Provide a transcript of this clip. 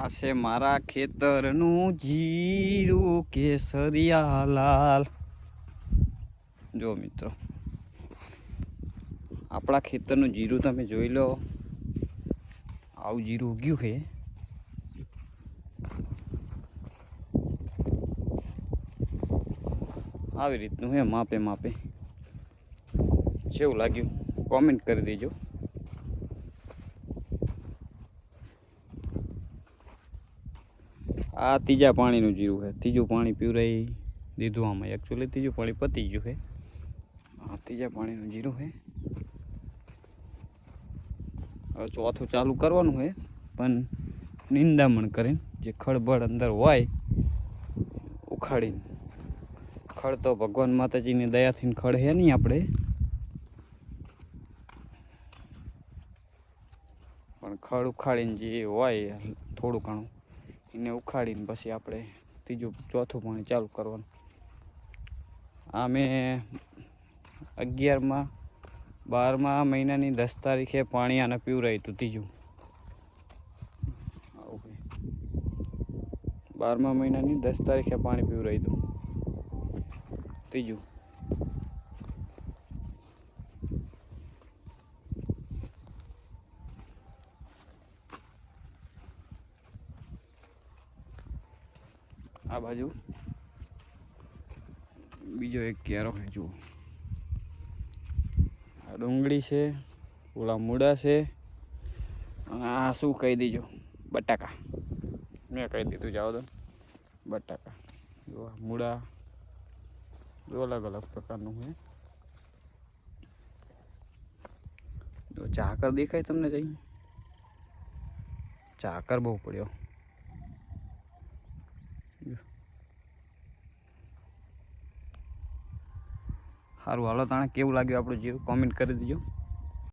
આ છે મારા ખેતરનું જીરું કેસરિયા લાલ. જો મિત્રો, આપણા ખેતરનું જીરું તમે જોઈ લો. આવું જીરું ઉગ્યું છે. આવી રીતનું હે માપે માપે. કેવું લાગ્યું કોમેન્ટ કરી દેજો. આ ત્રીજા પાણીનું જીરું છે. ત્રીજું પાણી પીવરાઈ દીધું આમાં. એકચ્યુઅલી ત્રીજું પાણી પતી ગયું છે. આ ત્રીજા પાણીનું જીરું છે. હવે ચોથું ચાલુ કરવાનું છે, પણ નિંદામણ કરીને જે ખળબળ અંદર હોય, ઉખાડીને. ખડ તો ભગવાન માતાજીની દયાથી ખડ છે નહીં આપણે. પણ ખડ ઉખાડીને જે હોય થોડું ઘણું એને ઉખાડીને પછી આપણે ત્રીજું, ચોથું પાણી ચાલુ કરવાનું. આ મેં અગિયારમાં, બારમા મહિનાની દસ તારીખે પાણી આને પીવરાયું હતું ત્રીજું. બારમા મહિનાની દસ તારીખે પાણી પીવરાયું હતું. ત્રીજું. આ બાજુ. બીજો એક કેરો છે, જુઓ. આ ડુંગળી છે, ઓલા મૂળા છે આ શું કહી દીજો? બટાકા. મેં કહી દીધું, જાઓ તો. બટાકા. જો મૂળા. જો અલગ અલગ પ્રકારનું છે જો ચાકર દેખાય તમને જઈ ચાકર બહુ પડ્યો. સારું. હાલો તાણે કેવું લાગ્યું આપણું જીવ? કોમેન્ટ કરી દેજો.